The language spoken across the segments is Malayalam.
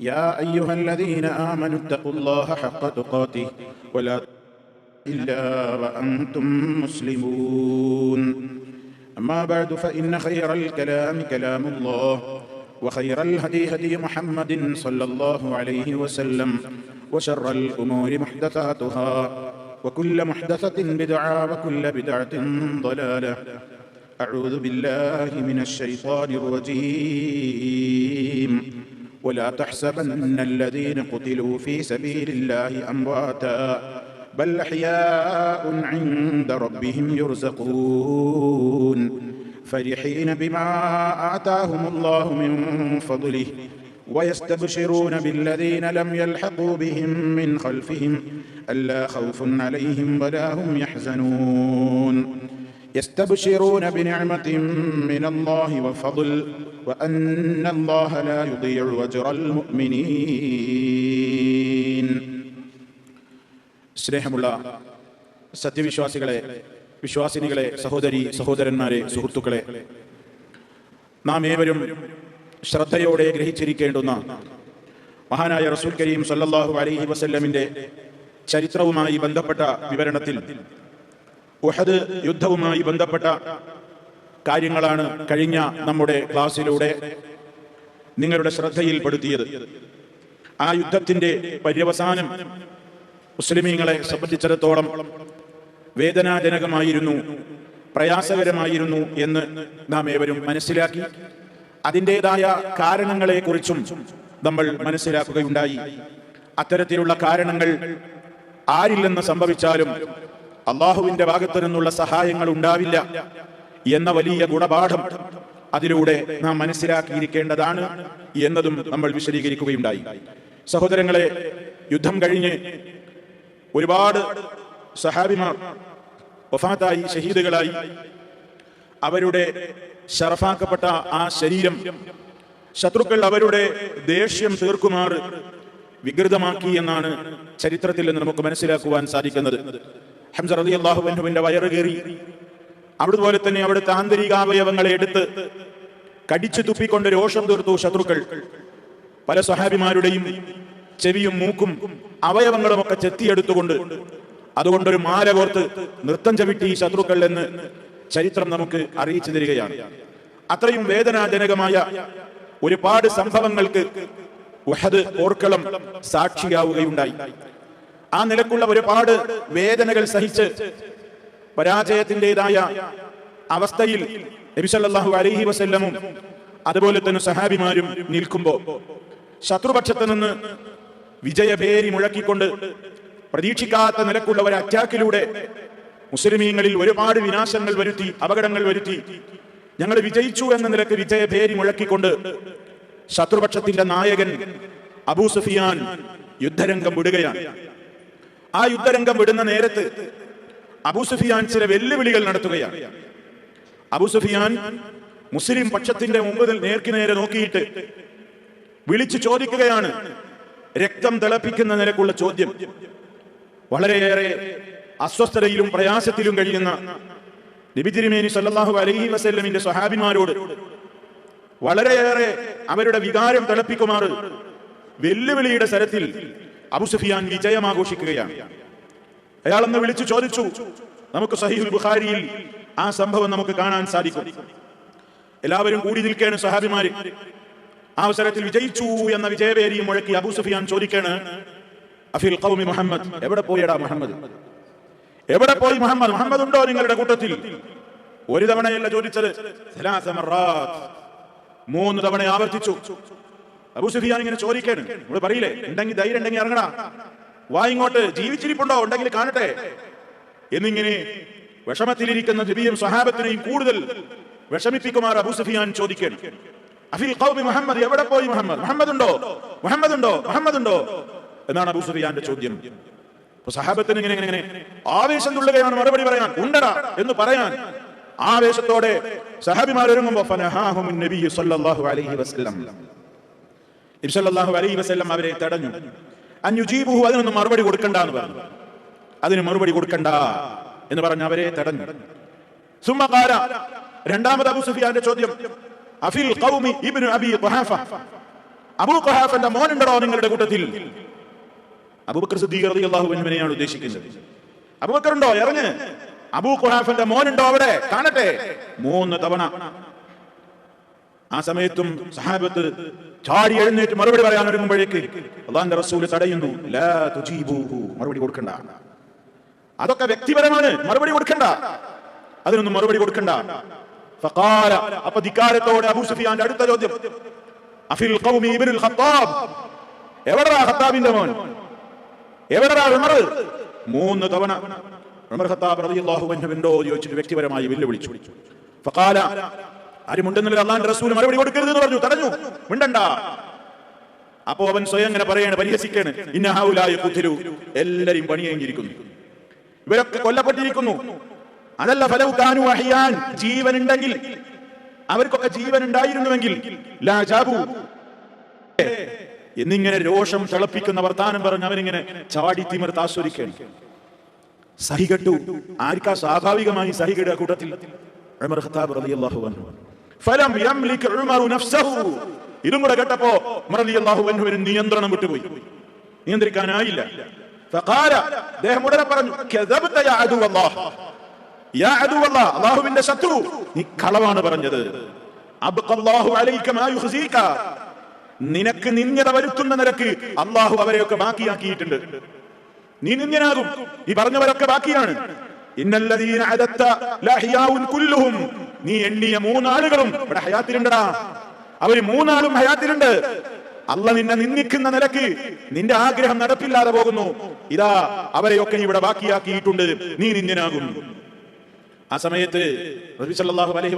يا أيها الذين آمنوا اتقوا الله حق تقاته ولا إلا وأنتم مسلمون. أما بعد فإن خير الكلام كلام الله وخير الهدي هدي محمد صلى الله عليه وسلم وشر الأمور محدثاتها وكل محدثة بدعة وكل بدعة ضلالة. أعوذ بالله من الشيطان الرجيم. ولا تحسبن الذين قتلوا في سبيل الله أمواتا بل أحياء عند ربهم يرزقون. فرحين بما آتاهم الله من فضله ويستبشرون بالذين لم يلحقوا بهم من خلفهم ألا خوف عليهم ولا هم يحزنون. يستبشرون بنعمة من الله وفضل وأن الله لا يضيع أجر المؤمنين സ്നേഹമുള്ള സത്യവിശ്വാസികളെ വിശ്വാസിനികളെ സഹോദരി സഹോദരന്മാരെ സുഹൃത്തുക്കളെ നാം ഏവരും ശ്രദ്ധയോടെ ഗ്രഹിച്ചിരിക്കേണ്ടുന്ന മഹാനായ റസൂൽ കരീം സല്ലല്ലാഹു അലൈഹി വസല്ലമിന്റെ ചരിത്രവുമായി ബന്ധപ്പെട്ട വിവരണത്തിൽ ഉഹദ് യുദ്ധവുമായി ബന്ധപ്പെട്ട കാര്യങ്ങളാണ് കഴിഞ്ഞ നമ്മുടെ ക്ലാസ്സിലൂടെ നിങ്ങളുടെ ശ്രദ്ധയിൽപ്പെടുത്തിയത്. ആ യുദ്ധത്തിന്റെ പര്യവസാനം മുസ്ലിമീങ്ങളെ സംബന്ധിച്ചിടത്തോളം വേദനാജനകമായിരുന്നു പ്രയാസകരമായിരുന്നു എന്ന് നാം ഏവരും മനസ്സിലാക്കി. അതിന്റെതായ കാരണങ്ങളെക്കുറിച്ചും നമ്മൾ മനസ്സിലാക്കുകയുണ്ടായി. അത്തരത്തിലുള്ള കാരണങ്ങൾ ആരില്ലെന്ന് സംഭവിച്ചാലും അള്ളാഹുവിന്റെ ഭാഗത്തു നിന്നുള്ള സഹായങ്ങൾ ഉണ്ടാവില്ല എന്ന വലിയ ഗുണപാഠം അതിലൂടെ നാം മനസ്സിലാക്കിയിരിക്കേണ്ടതാണ് എന്നതും നമ്മൾ വിശദീകരിക്കുകയുണ്ടായി. സഹോദരങ്ങളെ യുദ്ധം കഴിഞ്ഞ് ഒരുപാട് സഹാബിമാർ വഫാത്തായി ഷഹീദുകളായി അവരുടെ ഷറഫാക്കപ്പെട്ട ആ ശരീരം ശത്രുക്കൾ അവരുടെ ദേഷ്യം തീർക്കുമാർ വികൃതമാക്കി എന്നാണ് ചരിത്രത്തിൽ നിന്ന് നമുക്ക് മനസ്സിലാക്കുവാൻ സാധിക്കുന്നത്. ഹംസ വയറ് കയറി അവിടുപോലെ തന്നെ അവിടുത്തെ ആന്തരികാവയവങ്ങളെ എടുത്ത് കടിച്ചു തുപ്പിക്കൊണ്ട് രോഷം തീർത്തു ശത്രുക്കൾ. പല സഹാബിമാരുടെയും ചെവിയും മൂക്കും അവയവങ്ങളും ഒക്കെ ചെത്തിയെടുത്തുകൊണ്ട് അതുകൊണ്ടൊരു മാല കോർത്ത് നൃത്തം ചവിട്ടി ശത്രുക്കൾ എന്ന് ചരിത്രം നമുക്ക് അറിയിച്ചു തരികയാണ്. അത്രയും വേദനാജനകമായ ഒരുപാട് സംഭവങ്ങൾക്ക് ഉഹദ് ഓർക്കളം സാക്ഷിയാവുകയുണ്ടായി. ആ നിലക്കുള്ള ഒരുപാട് വേദനകൾ സഹിച്ച് പരാജയത്തിന്റെതായ അവസ്ഥയിൽ നബിസല്ലാഹു അലഹി വസ്ല്ലമും അതുപോലെ തന്നെ സഹാബിമാരും നിൽക്കുമ്പോൾ ശത്രുപക്ഷത്ത് നിന്ന് വിജയഭേരി മുഴക്കിക്കൊണ്ട് പ്രതീക്ഷിക്കാത്ത നിലക്കുള്ള ഒരു അറ്റാക്കിലൂടെ മുസ്ലിമീങ്ങളിൽ ഒരുപാട് വിനാശങ്ങൾ വരുത്തി അപകടങ്ങൾ വരുത്തി ഞങ്ങൾ വിജയിച്ചു എന്ന നിലയ്ക്ക് വിജയഭേരി മുഴക്കിക്കൊണ്ട് ശത്രുപക്ഷത്തിന്റെ നായകൻ അബൂ സുഫിയാൻ യുദ്ധരംഗം വിടുകയാണ്. ആ യുദ്ധരംഗം വിടുന്ന നേരത്ത് അബൂ സുഫിയാൻ ചില വെല്ലുവിളികൾ നടത്തുകയാണ്. അബൂ സുഫിയാൻ മുസ്ലിം പക്ഷത്തിന്റെ മുമ്പിൽ നേർക്കു നേരെ നോക്കിയിട്ട് വിളിച്ചു ചോദിക്കുകയാണ്. രക്തം തിളപ്പിക്കുന്ന നിലക്കുള്ള ചോദ്യം. വളരെയേറെ അസ്വസ്ഥതയിലും പ്രയാസത്തിലും കഴിയുന്ന നബിതിരിമേനി സല്ലാഹു അലഹി വസല്ലമിന്റെ സ്വഹാബിമാരോട് വളരെയേറെ അവരുടെ വികാരം തിളപ്പിക്കുമാറ് വെല്ലുവിളിയുടെ സ്ഥലത്തിൽ അബുസുഫിയാൻ വിജയം ആഘോഷിക്കുകയാണ് അയാൾ എന്ന് വിളിച്ചു ചോദിച്ചു നമുക്ക് സഹീഹുൽ ബുഖാരിയിൽ ആ സംഭവം നമുക്ക് കാണാൻ സാധിക്കും. എല്ലാവരും കൂടി നിൽക്കേണ് സഹാബിമാര്. അവസരത്തിൽ വിജയിച്ചു എന്ന വിജയവേരിയും മുഴക്കി അബൂ സുഫിയാൻ ചോദിക്കാണ് അഫിൽ കൗമി മുഹമ്മദ് എവിടെ പോയടാ മുഹമ്മദ്? എവിടെ പോയി മുഹമ്മദ്? മുഹമ്മദ് ഉണ്ടോ നിങ്ങളുടെ കൂട്ടത്തിൽ? ഒരു തവണയല്ല ചോദിച്ചത്. മൂന്ന് തവണ ആവർത്തിച്ചു. അബൂ സുഫിയാൻ ഇങ്ങനെ ചോദിക്കേണ്. നമ്മൾ പറയില്ലേ ഉണ്ടെങ്കിൽ ധൈര്യം ഉണ്ടെങ്കിൽ ഇറങ്ങടാ. വാ ഇങ്ങോട്ട് ജീവിച്ചിരിപ്പുണ്ടോ? ഉണ്ടെങ്കിൽ കാണട്ടെ. എന്നിങ്ങനെ വിഷമത്തിലിരിക്കുന്ന നബിയും സഹാബത്തിനെയും കൂടുതൽ വിഷമിപ്പിക്കുമാർ അബൂ സുഫിയാൻ ചോദിക്കണം. അഫിൽ ഖൗമി മുഹമ്മദ് എവിടെ പോയി മുഹമ്മദ്? മുഹമ്മദ് ഉണ്ടോ മുഹമ്മദ് ഉണ്ടോ മുഹമ്മദ് ഉണ്ടോ എന്നാണ് അബൂ സുഫിയാന്റെ ചോദ്യം. സഹാബത്തിന് ഇങ്ങനെ ഇങ്ങനെ ആവേശം തുള്ളുകയാണ് മറുപടി പറയാൻ. ഉണ്ടടാ എന്ന് പറയാൻ. ആവേശത്തോടെ സഹാബിമാർ ഒരുങ്ങുമ്പോ ഫനഹാഹുമുൻ അലൈ വസ്ല്ലാം അവരെ തടഞ്ഞു. അന്യുജീബുഹു അതിനൊന്നും മറുപടി കൊടുക്കണ്ട എന്ന് പറഞ്ഞു. അതിന് മറുപടി കൊടുക്കണ്ട എന്ന് പറഞ്ഞ് അവരെ തടഞ്ഞു. സുമ്മ ഖാല രണ്ടാമത് അബു സുഫിയാന്റെ ചോദ്യം അഫിൽ ഖൗമി ഇബ്നു അബി ഖുഹാഫ. അബൂ ഖുഹാഫന്റെ ഉണ്ടോ നിങ്ങളുടെ കൂട്ടത്തിൽ? അബൂബക്കർ സിദ്ദീഖ് റളിയല്ലാഹു അൻഹുവിനെയാണ് ഉദ്ദേശിക്കുന്നത്. അബൂബക്കർ ഉണ്ടോ? ഇറങ്ങ്. അബൂ ഖുഹാഫന്റെ ഉണ്ടോ അവിടെ? കാണട്ടെ. മൂന്ന് തവണ. ആ സമയത്തും സഹാബത്ത് ചാടി എഴുന്നേറ്റ് മറുപടി പറയാൻ ഒരുങ്ങുമ്പോഴേക്ക് അള്ളാന്റെ റസൂൽ തടയുന്നു മറുപടി കൊടുക്കണ്ട. അതൊക്കെ വ്യക്തിപരമാണ് മറുപടി കൊടുക്കണ്ട. അതിനൊന്നും മറുപടി കൊടുക്കണ്ട. ഫഖാല അപ്പൊ ധിക്കാരത്തോടെ അബൂ സുഫിയാന്റെ അടുത്ത ചോദ്യം അഫിൽ ഖൗമി ഇബ്നുൽ ഖത്താബ്? എവിടെടാ ഖത്താബിന്റെ മോൻ? എവിടെടാ ഉമർ? മൂന്ന് തവണ. ഉമർ ഖത്താബ് റളിയല്ലാഹു അൻഹു എന്ന് ചോദിച്ചിട്ട് വ്യക്തിപരമായി വെല്ലുവിളിച്ചു. ഫഖാല ആരും ഉണ്ടെന്നില്ല അള്ളാന്റെ റസൂൽ മറുപടി കൊടുക്കരുത് എന്ന് പറഞ്ഞു. തടഞ്ഞു. മിണ്ടണ്ട. അപ്പോ അവൻ സ്വയം അങ്ങനെ പറയാണ് പരിഹസിക്കാണ്. ഇന്നഹാവുലായ കുതിരു എല്ലാരും പണിയേങ്ങിയിരിക്കുന്നു ഇവരൊക്കെ കൊല്ലപ്പെട്ടിരിക്കുന്നു. അതല്ല ഫലവു കാനു അഹിയാൻ ജീവൻ ഉണ്ടെങ്കിൽ അവർക്കൊക്കെ ജീവൻ ഉണ്ടായിരുന്നുവെങ്കിൽ ലാജാബു എന്നിങ്ങനെ രോഷം തിളപ്പിക്കുന്ന വർത്താനം പറഞ്ഞ് അവരിങ്ങനെ ചാടി തിമിർത്ത് ആസ്വദിക്കണം സഹികെട്ടു. ആർക്കാ സ്വാഭാവികമായി സഹികെടുക കൂട്ടത്തിൽ? ഖത്താബ് റളിയല്ലാഹു അൻഹു. ഫലം യംലിക് ഉമറു നഫ്സഹു. ഇതും കൂടെ കേട്ടപ്പോ റളിയല്ലാഹു അൻഹുവിന് നിയന്ത്രണം വിട്ടുപോയി. നിയന്ത്രിക്കാനായില്ല. ഫഖാല അദ്ദേഹം ഉടനെ പറഞ്ഞു കദബത യാ അദുവല്ലാഹ്. യാ അദു അദുവല്ലാഹ് അല്ലാഹുവിന്റെ ശത്രു. നീ കളവാണ് പറഞ്ഞു അബ്ഖല്ലാഹു അലൈക മാ യുഖ്സീക നിനക്ക് നിന്നെ വരുത്തുന്ന നിരക്ക് അല്ലാഹു അവരെയൊക്കെ ബാക്കിയാക്കിയിട്ടുണ്ട്. നീ നിന്ദനാകും ഈ പറഞ്ഞവരൊക്കെ ബാക്കിയാണ്. ഇന്നല്ലദീന അദത്ത ലഹിയാഉൻ കുല്ലുഹും. നീ എണ്ണിയ മൂന്നാളുകളും ഇവിടെ ഹയാത്തിലുണ്ടടാ. അവർ മൂന്നാളും ഹയാത്തിലുണ്ട്. അല്ല നിന്നെ നിന്ദിക്കുന്ന നിലയ്ക്ക് നിന്റെ ആഗ്രഹം നടപ്പില്ലാതെ പോകുന്നു. ഇതാ അവരെയൊക്കെ ഇവിടെ ബാക്കിയാക്കിയിട്ടുണ്ട്. നീ നിന്ദനാകുന്നു ആ സമയത്ത് നബി സല്ലല്ലാഹു അലൈഹി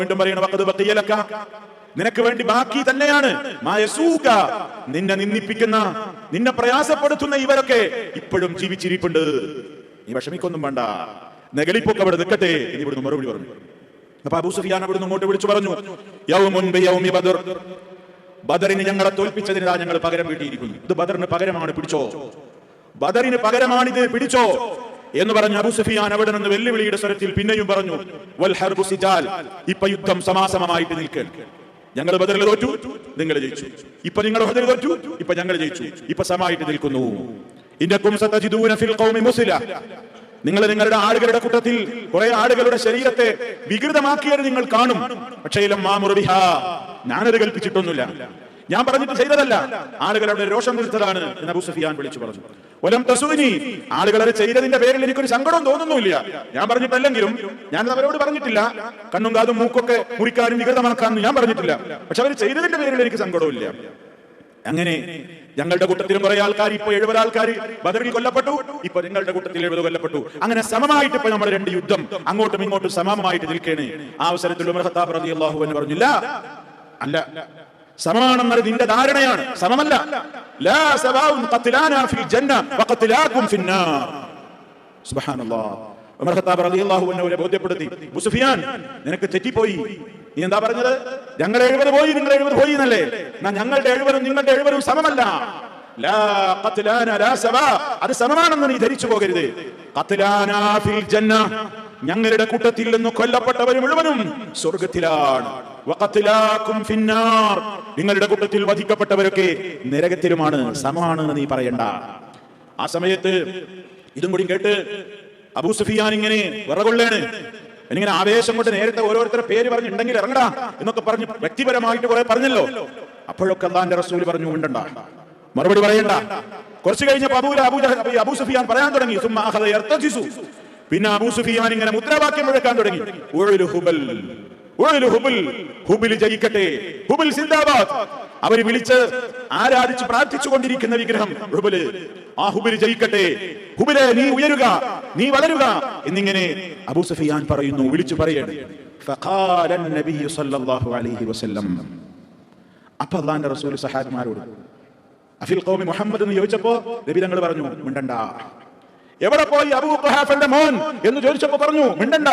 വീണ്ടും പറയുന്നു വഖദ് നിനക്ക് വേണ്ടി ബാക്കി തന്നെയാണ്. നിന്നെ നിന്ദിപ്പിക്കുന്ന നിന്നെ പ്രയാസപ്പെടുത്തുന്ന ഇവരൊക്കെ ഇപ്പോഴും ജീവിച്ചിരിപ്പുണ്ട്. നീ വിഷമിക്കൊന്നും വേണ്ട. നെഗളിപ്പൊക്കെ അവിടെ നിൽക്കട്ടെ എന്ന് ഇവിടുന്ന് മറുപടി പറഞ്ഞു. അപ്പൊ അബൂ സുഫിയാൻ അവിടുന്ന് ഇങ്ങോട്ട് വിളിച്ചു പറഞ്ഞു ബിയൗമി ബദർ. ബദറിന് ഞങ്ങളെ തോൽപ്പിച്ചതിനാ ഞങ്ങൾ പകരം വീട്ടിയിരിക്കുന്നു. ഇത് ബദറിന് പകരമാണ് പിടിച്ചോ? ബദറിന് പകരമാണിത് പിടിച്ചോ? എന്ന് പറഞ്ഞ അബു സുഫിയാൻ അവിടെ നിന്ന് വെല്ലുവിളിയുടെ സ്വരത്തിൽ പിന്നെയും പറഞ്ഞു വൽ ഹർബു സിജാൽ. ഇപ്പൊ യുദ്ധം സമാസമമായിട്ട് നിൽക്കുക ഞങ്ങൾ ബദറിൽ തോറ്റു നിങ്ങൾ ജയിച്ചു. ഇപ്പൊ നിങ്ങൾ ബദറിൽ തോറ്റു ഇപ്പൊ ഞങ്ങൾ ജയിച്ചു. ഇപ്പൊ സമായിട്ട് നിൽക്കുന്നു. ഫിൽ ഖൗമി നിങ്ങൾ നിങ്ങളുടെ ആടുകളുടെ കൂട്ടത്തിൽ കുറെ ആടുകളുടെ ശരീരത്തെ വികൃതമാക്കിയത് നിങ്ങൾ കാണും. പക്ഷേ ഞാനത് കൽപ്പിച്ചിട്ടൊന്നുമില്ല. ഞാൻ പറഞ്ഞിട്ട് ചെയ്തതല്ല. ആളുകളുടെ രോഷം തീർത്തതാണ് എന്ന് അബൂ സഫിയാൻ വിളിച്ചു പറഞ്ഞു. ഒലം തസൂനി ആളുകൾ അത് ചെയ്തതിന്റെ പേരിൽ എനിക്കൊരു സങ്കടം തോന്നുന്നുമില്ല. ഞാൻ പറഞ്ഞിട്ടല്ലെങ്കിലും ഞാൻ അവരോട് പറഞ്ഞിട്ടില്ല. കണ്ണും കാതും മൂക്കൊക്കെ മുറിക്കാനും വികൃതമാക്കാനും ഞാൻ പറഞ്ഞിട്ടില്ല. പക്ഷെ അവർ ചെയ്തതിന്റെ പേരിൽ എനിക്ക് സങ്കടമില്ല അങ്ങനെ ഞങ്ങളുടെ കൂട്ടത്തിൽ കുറെ ആൾക്കാർ ഇപ്പൊ എഴുപത് ആൾക്കാർ ബദറിൽ കൊല്ലപ്പെട്ടു. ഇപ്പൊ നിങ്ങളുടെ കൂട്ടത്തിൽ എഴുപത് കൊല്ലപ്പെട്ടു. അങ്ങനെ സമമായിട്ട് ഇപ്പൊ നമ്മുടെ രണ്ട് യുദ്ധം അങ്ങോട്ടും ഇങ്ങോട്ടും സമമായിട്ട് നിൽക്കേണ്. ആ അവസരത്തിൽ ഉമർ ഖത്താബ് റളിയല്ലാഹു അൻഹു പറഞ്ഞില്ല അല്ല. സമമാണെന്നത് നിന്റെ ധാരണയാണ്. സമമല്ല. ബോധ്യപ്പെടുത്തി. നിനക്ക് തെറ്റിപ്പോയി. നീ എന്താ പറഞ്ഞത്? ഞങ്ങൾ എഴുപത് പോയി നിങ്ങൾ എഴുപത് പോയി എന്നല്ലേ? എന്നാ ഞങ്ങളുടെ എഴുപതും നിങ്ങളുടെ എഴുപതും സമമല്ല. അത് സമമാണെന്ന് നീ ധരിച്ചു പോകരുത്. ഞങ്ങളുടെ കൂട്ടത്തിൽ നിന്ന് കൊല്ലപ്പെട്ടവർ മുഴുവനും സ്വർഗത്തിലാണ്. നിങ്ങളുടെ കൂട്ടത്തിൽ വധിക്കപ്പെട്ടവരൊക്കെ നരകത്തിലുമാണ്. സമമാണ് നീ പറയണ്ട. ആ സമയത്ത് ഇതും കൂടി കേട്ട് അബൂ സുഫിയാൻ ഇങ്ങനെ വിറകൊള്ളേണ്. എന്നിങ്ങനെ ആവേശം കൊണ്ട് നേരത്തെ ഓരോരുത്തരുടെ പേര് പറഞ്ഞിട്ടുണ്ടെങ്കിൽ ഇറങ്ങടാ എന്നൊക്കെ പറഞ്ഞ് വ്യക്തിപരമായിട്ട് കുറെ പറഞ്ഞല്ലോ. അപ്പോഴൊക്കെ അള്ളാന്റെ റസൂൽ പറഞ്ഞു ഉണ്ടണ്ട? മറുപടി പറയണ്ട. കുറച്ച് കഴിഞ്ഞപ്പോൾ അബൂ അബൂ സുഫിയാൻ പറയാൻ തുടങ്ങി. പിന്നെ അബൂ സുഫിയാൻ ഇങ്ങനെ മുദ്രാവാക്യം മുഴക്കാൻ തുടങ്ങി ഹുബൽ ഹുബൽ ഹുബിൽ ജയിക്കട്ടെ ഹുബിൽ സിന്ദാബാദ്. അവർ വിളിച്ച് ആരാധിച്ച് പ്രാർത്ഥിച്ചു കൊണ്ടിരിക്കുന്ന വിഗ്രഹം. ഹുബൽ ആ ഹുബൽ ജയിക്കട്ടെ. ഹുബലെ നീ ഉയരുക നീ വളരുക എന്നിങ്ങനെ അബൂ സഫിയാൻ പറയുന്നു വിളിച്ചു പറയണേ. അപ്പൊ അള്ളാന്റെ റസൂൽ സഹാബിമാരോട് അഫിൽ കോമി മുഹമ്മദ് എന്ന് ചോദിച്ചപ്പോ നബി തങ്ങൾ പറഞ്ഞു മിണ്ടണ്ട. എവിടെ പോയി അബൂ ഖഹാഫന്റെ മോൻ? എന്ന് ചോദിച്ചപ്പോ പറഞ്ഞു മിണ്ടണ്ട.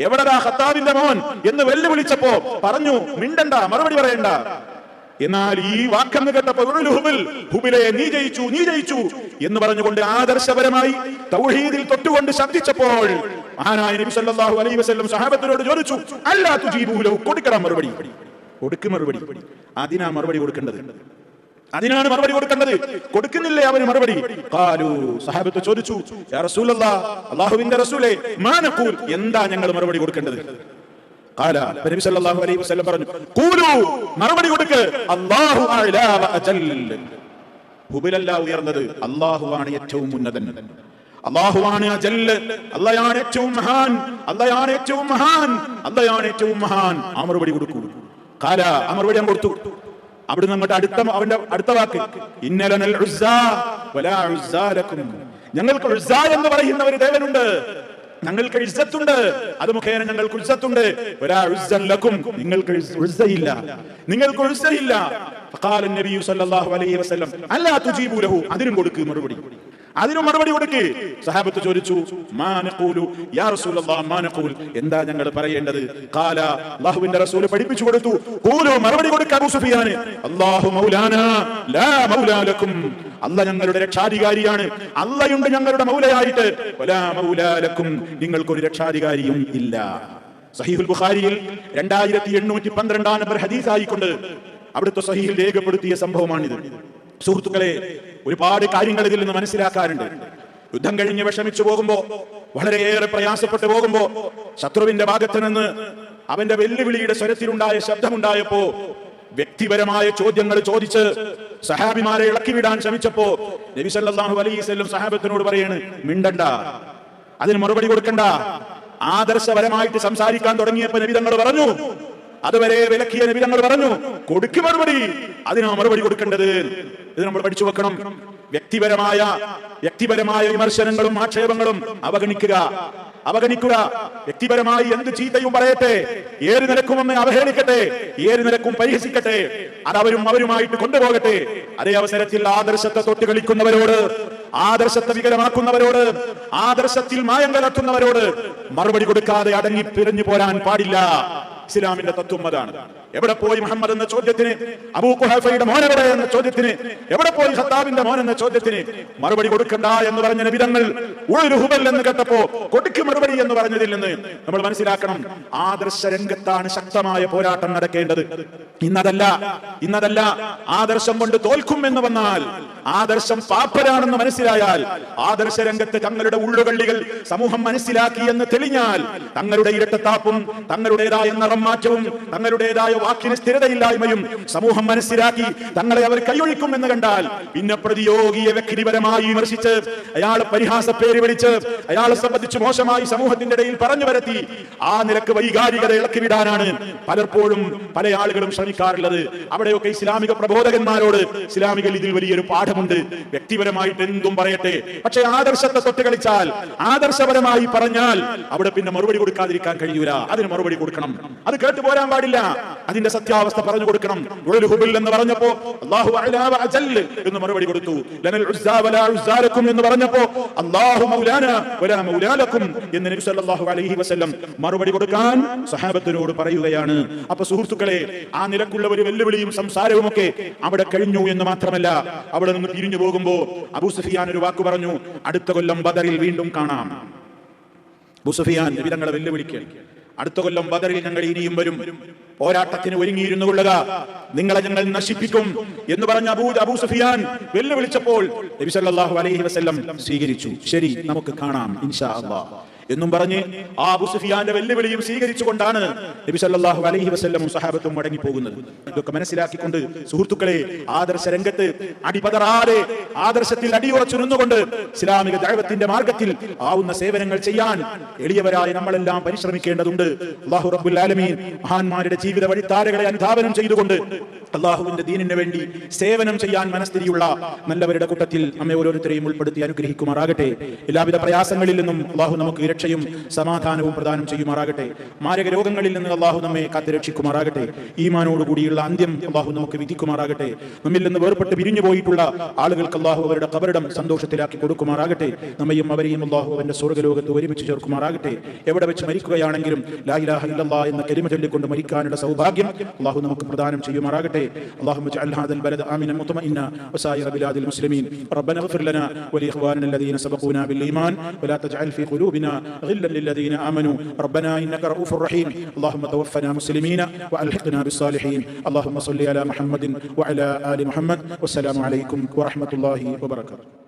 എവിടെടാ ഖത്താബിന്റെ മോൻ? എന്ന് വെല്ലുവിളിച്ചപ്പോ പറഞ്ഞു മിണ്ടണ്ട മറുപടി പറയണ്ട. എന്നാൽ ഈ വാക്കെന്ന് കേട്ടപ്പോൾ നീ ജയിച്ചു നീ ജയിച്ചു എന്ന് പറഞ്ഞുകൊണ്ട് ആദർശപരമായി തൗഹീദിൽ തൊട്ടുകൊണ്ട് ശബ്ദിച്ചപ്പോൾ മഹാനായ നബി സല്ലല്ലാഹു അലൈഹി വസല്ലം സഹാബത്തിനോട് ചോദിച്ചു അല്ലാ തുജീബുഹു കൊടുക്കണം മറുപടി. കൊടുക്ക് മറുപടി. അതിനാ മറുപടി കൊടുക്കേണ്ടത്. അതിനാണ് മറുപടി കൊടുക്കേണ്ടത്. കൊടുക്കുന്നില്ലേ അവന് മറുപടി? കാലു സഹാബത്ത് ചോദിച്ചു അള്ളാഹുവിന്റെ റസൂലേ മാനക്കൂൽ എന്താ ഞങ്ങൾ മറുപടി കൊടുക്കേണ്ടത്? കാല നബി സല്ലല്ലാഹു അലൈഹി വസല്ലം പറഞ്ഞു ഖൂലു മറുപടി കൊടുക്ക്. അല്ലാഹു അഅലാ വ അജൽ. ഹുബിലല്ല ഉയർന്നത് അള്ളാഹുവാണ് ഏറ്റവും ഉന്നതൻ. അള്ളാഹുവാണ് അജല്ല് അള്ളയാണ് ഏറ്റവും മഹാൻ. അള്ളയാണ് ഏറ്റവും മഹാൻ. അള്ളയാണ് ഏറ്റവും മഹാൻ. ആ മറുപടി കൊടുക്കൂ. കാല ആ മറുപടി ഞാൻ കൊടുത്തു. അവിടുന്ന് അങ്ങോട്ട് അടുത്ത അവന്റെ അടുത്ത വാക്ക്. ഇന്നലനൽ. ഞങ്ങൾക്ക് എന്ന് പറയുന്ന ഒരു ദേവനുണ്ട്. ഞങ്ങൾക്ക് ഇസ്സത്തുണ്ട് അത് മുഖേന ഞങ്ങൾക്ക് ഉത്സത്തുണ്ട് ഒരാൾ ഉത്സല്ലക്കും ലക്കും. നിങ്ങൾക്ക് ഉത്സയില്ല നിങ്ങൾക്ക് ഉത്സയില്ല അതിനും കൊടുക്ക് മറുപടി. അതിനും മറുപടി കൊടുക്ക്. സഹാബത്ത് ചോദിച്ചു മാ നഖൂലു? യാ റസൂലല്ലാഹ് മാ നഖൂൽ? എന്താ ഞങ്ങൾ പറയേണ്ടത്? ഖാല അല്ലാഹുവിന്റെ റസൂൽ പഠിപ്പിച്ചു കൊടുത്തു. ഖൂലു മറുപടി കൊടുക്ക അബൂ അല്ലാഹു മൗലാനാ ലാ മൗലാ ലക്കും. അല്ല ഞങ്ങളുടെ രക്ഷാധികാരിയാണ്. അല്ലയുണ്ട് ഞങ്ങളുടെ മൗലയായിട്ട്. വലാ മൗലാ ലക്കും. നിങ്ങൾക്കൊരു രക്ഷാധികാരിയും ഇല്ല. സഹീഹുൽ ബുഖാരിയിൽ രണ്ടായിരത്തി എണ്ണൂറ്റി പന്ത്രണ്ടാം നമ്പർ ഹദീസായിക്കൊണ്ട് അവിടുത്തെ സഹീഹിൽ രേഖപ്പെടുത്തിയ സംഭവമാണിത്. സുഹൃത്തുക്കളെ ഒരുപാട് കാര്യങ്ങൾ ഇതിൽ നിന്ന് മനസ്സിലാക്കാറുണ്ട് യുദ്ധം കഴിഞ്ഞ് വിഷമിച്ചു പോകുമ്പോ വളരെയേറെ പ്രയാസപ്പെട്ടു പോകുമ്പോ ശത്രുവിന്റെ ഭാഗത്ത് നിന്ന് അവന്റെ വെല്ലുവിളിയുടെ സ്വരത്തിലുണ്ടായ ശബ്ദമുണ്ടായപ്പോ വ്യക്തിപരമായ ചോദ്യങ്ങൾ ചോദിച്ച് സഹാബിമാരെ ഇളക്കിവിടാൻ ശ്രമിച്ചപ്പോ നബിസല്ലാഹു വസല്ലം സഹാബത്തിനോട് പറയാണ് മിണ്ടണ്ട. അതിന് മറുപടി കൊടുക്കണ്ട. ആദർശപരമായിട്ട് സംസാരിക്കാൻ തുടങ്ങിയപ്പോ നബിതങ്ങൾ പറഞ്ഞു. അതുവരെ വിലക്കിയ നബിതങ്ങൾ പറഞ്ഞു കൊടുക്കു മറുപടി. അതിനാ മറുപടി കൊടുക്കേണ്ടത്. ഇത് നമ്മൾ പഠിച്ചു വെക്കണം. വ്യക്തിപരമായ വ്യക്തിപരമായ വിമർശനങ്ങളും ആക്ഷേപങ്ങളും അവഗണിക്കുക. അവഗണിക്കുക. വ്യക്തിപരമായി എന്ത് ചീത്തയും പറയട്ടെ. ഏത് നിലക്കും ഒന്ന് അവഹേളിക്കട്ടെ. ഏത് നിലക്കും പരിഹസിക്കട്ടെ. അത് അവരും അവരുമായിട്ട് കൊണ്ടുപോകട്ടെ. അതേ അവസരത്തിൽ ആദർശത്തെ തൊട്ട് കളിക്കുന്നവരോട് ആദർശത്തെ വികലമാക്കുന്നവരോട് ആദർശത്തിൽ മായം കലർത്തുന്നവരോട് മറുപടി കൊടുക്കാതെ അടങ്ങി പിരിഞ്ഞു പോരാൻ പാടില്ല. ഇസ്ലാമിന്റെ തത്വം അതാണ്. എവിടെ പോയി മുഹമ്മദ് എന്ന ചോദ്യത്തിന്? അബൂ ഖുഹൈഫയുടെ മോൻ എവിടെ എന്ന ചോദ്യത്തിന്? എവിടെ പോയി ഖത്താബിന്റെ മോൻ എന്ന ചോദ്യത്തിന്? മറുപടി കൊടുക്കണ്ട എന്ന് പറഞ്ഞ നബിതങ്ങൾ ഒരു ഹുബൽ എന്ന് കേട്ടപ്പോ കൊടുക്ക് മറുപടി എന്ന് പറഞ്ഞതിൽ നിന്ന് നമ്മൾ മനസ്സിലാക്കണം ആദർശ രംഗത്താണ് ശക്തമായ പോരാട്ടം നടക്കേണ്ടത്. ഇന്നതല്ല ഇന്നതല്ല. ആദർശം കൊണ്ട് തോൽക്കും എന്ന് വന്നാൽ ആദർശം പാപ്പരാണെന്ന് മനസ്സിലായാൽ ആദർശ രംഗത്ത് തങ്ങളുടെ ഉള്ളുകള്ളികൾ സമൂഹം മനസ്സിലാക്കി എന്ന് തെളിഞ്ഞാൽ തങ്ങളുടെ ഇരട്ടത്താപ്പും തങ്ങളുടേതായ നിറം മാറ്റവും തങ്ങളുടേതായ വാക്കിന് സ്ഥിരതയില്ലായ്മയും സമൂഹം മനസ്സിലാക്കി തങ്ങളെ അവർ കൈയൊഴിക്കും എന്ന് കണ്ടാൽ പിന്നെ പ്രതിയോഗിയെ വ്യക്തിപരമായി വിമർശിച്ച് അയാളെ പരിഹാസ പേര് വിളിച്ച് അയാളെ സംബന്ധിച്ച് മോശമായി സമൂഹത്തിന്റെ ഇടയിൽ പറഞ്ഞു വരത്തി ആ നിലയ്ക്ക് വൈകാരികത ഇളക്കി വിടാനാണ് പലപ്പോഴും പല ആളുകളും ശ്രമിക്കാറുള്ളത്. അവിടെയൊക്കെ ഇസ്ലാമിക പ്രബോധകന്മാരോട് ഇസ്ലാമിക ഇതിൽ വലിയൊരു പാഠമുണ്ട്. വ്യക്തിപരമായിട്ട് എന്തും പറയട്ടെ. പക്ഷെ ആദർശത്തെ തൊട്ട് കളിച്ചാൽ ആദർശപരമായി പറഞ്ഞാൽ അവിടെ പിന്നെ മറുപടി കൊടുക്കാതിരിക്കാൻ കഴിയൂല. അതിന് മറുപടി കൊടുക്കണം. അത് കേട്ടു പോരാൻ പാടില്ല. അതിന്റെ സത്യാവസ്ഥ പറഞ്ഞു കൊടുക്കണം. എന്ന് പറഞ്ഞപ്പോ എന്ന് മറുപടി കൊടുത്തു. എന്ന് പറഞ്ഞപ്പോ അല്ലാഹു മൗലാന വലാ മൗലാ എന്ന് നബി സല്ലല്ലാഹു അലൈഹി വസല്ലം മറുപടി കൊടുക്കാൻ സഹാബത്തിനോട് പറയുകയാണ്. അപ്പൊ സുഹൃത്തുക്കളെ ആ നിലക്കുള്ള ഒരു വെല്ലുവിളിയും സംസാരവും ഒക്കെ അവിടെ കഴിഞ്ഞു എന്ന് മാത്രമല്ല അവിടെ നിന്ന് പിരിഞ്ഞു പോകുമ്പോ അബൂ സുഫിയാൻ ഒരു വാക്ക് പറഞ്ഞു അടുത്ത കൊല്ലം ബദറിൽ വീണ്ടും കാണാം. അബൂ സുഫിയാൻ നബി വെല്ലുവിളിക്കുകയാണ്. അടുത്ത കൊല്ലം ബദറിൽ ഞങ്ങൾ ഇനിയും വരും. പോരാട്ടത്തിന് ഒരുങ്ങിയിരുന്നു കൊള്ളുക. നിങ്ങളെ ഞങ്ങൾ നശിപ്പിക്കും എന്ന് പറഞ്ഞ അബൂ അബൂ സുഫിയാൻ വെല്ലുവിളിച്ചപ്പോൾ നബി സല്ലല്ലാഹു അലൈഹി വസല്ലം സ്വീകരിച്ചു. ശരി നമുക്ക് കാണാം ഇൻഷാ അല്ലാഹ് എന്നും പറഞ്ഞ് ആ അബു സുഫിയാന്റെ വെല്ലുവിളിയും സ്വീകരിച്ചുകൊണ്ടാണ് നബി സല്ലല്ലാഹു അലൈഹി വസല്ലം സഹാബത്തും മടങ്ങി പോകുന്നത് ഇതൊക്കെ മനസ്സിലാക്കിക്കൊണ്ട് സുഹൃത്തുക്കളെ ആദർശ രംഗത്ത് അടിപതറാതെ ആദർശത്തിൽ അടിയുറച്ചു നിന്നുകൊണ്ട് ഇസ്ലാമിക ദൈവത്തിന്റെ മാർഗത്തിൽ ആവുന്ന സേവനങ്ങൾ ചെയ്യാൻ എളിയവരായി നമ്മളെല്ലാം പരിശ്രമിക്കേണ്ടതുണ്ട്. അള്ളാഹു റബ്ബുൽ ആലമീൻ മഹാന്മാരുടെ ജീവിത വഴിത്താരകളെ അനുധാവനം ചെയ്തുകൊണ്ട് അള്ളാഹുവിന്റെ ദീനിന് വേണ്ടി സേവനം ചെയ്യാൻ മനസ്ഥിതിയുള്ള നല്ലവരുടെ കൂട്ടത്തിൽ നമ്മെ ഓരോരുത്തരെയും ഉൾപ്പെടുത്തി അനുഗ്രഹിക്കുമാറാകട്ടെ. എല്ലാവിധ പ്രയാസങ്ങളിൽ നിന്നും അള്ളാഹു നമുക്ക് രക്ഷയും സമാധാനവും പ്രദാനം ചെയ്യുമാറാകട്ടെ മാരക രോഗങ്ങളിൽ നിന്ന് അള്ളാഹു നമ്മെ കാത്തുരക്ഷിക്കുമാറാകട്ടെ ഈമാനോടുകൂടിയുള്ള അന്ത്യം അള്ളാഹു നമുക്ക് വിധിക്കുമാറാകട്ടെ നമ്മിൽ നിന്ന് വേർപെട്ട് പിരിഞ്ഞു പോയിട്ടുള്ള ആളുകൾക്ക് അള്ളാഹു അവരുടെ കബറിടം സന്തോഷത്തിലാക്കി കൊടുക്കുമാറാകട്ടെ നമ്മയും അവരെയും അള്ളാഹു അവന്റെ സ്വർഗ്ഗലോകത്ത് ഒരുമിച്ച് ചേർക്കുമാറാകട്ടെ എവിടെ വെച്ച് മരിക്കുകയാണെങ്കിലും ലാ ഇലാഹ ഇല്ലല്ലാ എന്ന കരിമ ചൊല്ലിക്കൊണ്ട് മരിക്കാനുള്ള സൗഭാഗ്യം അള്ളാഹു നമുക്ക് പ്രദാനം ചെയ്യുമാറാകട്ടെ اللهم اجعل هذا البلد امنا مطمئنا وسائر بلاد المسلمين ربنا اغفر لنا ولاخواننا الذين سبقونا بالايمان ولا تجعل في قلوبنا غلا للذين آمنوا. ربنا إنك رؤوف رحيم. اللهم توفنا مسلمين وألحقنا بالصالحين. اللهم صل على محمد وعلى آل محمد. والسلام عليكم ورحمة الله وبركاته.